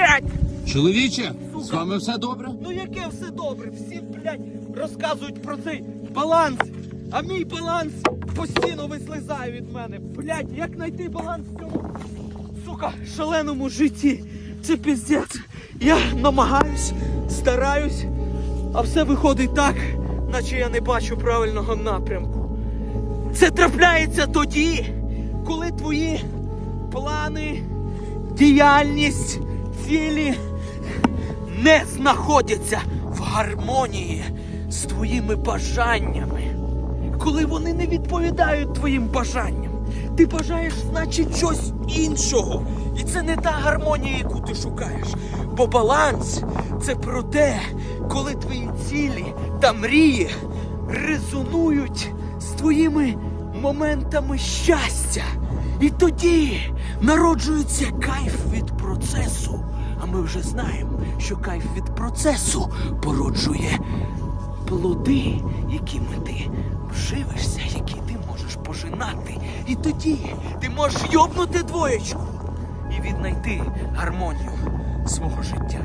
блядь! Чоловіче, з вами все добре? Ну яке все добре? Всі, блядь, розказують про цей баланс. А мій баланс постійно вислизає від мене. Блядь, як знайти баланс в цьому, сука, шаленому житті? Це піздець. Я намагаюсь, стараюсь, а все виходить так, наче я не бачу правильного напрямку. Це трапляється тоді, коли твої плани, діяльність, цілі не знаходяться в гармонії з твоїми бажаннями. Коли вони не відповідають твоїм бажанням, ти бажаєш, значить, щось іншого. І це не та гармонія, яку ти шукаєш. Бо баланс це про те, коли твої цілі та мрії резонують з твоїми моментами щастя. І тоді народжується кайф від процесу. А ми вже знаємо, що кайф від процесу породжує плоди, якими ти вживишся, які ти можеш пожинати. І тоді ти можеш йобнути двоєчку і віднайти гармонію свого життя.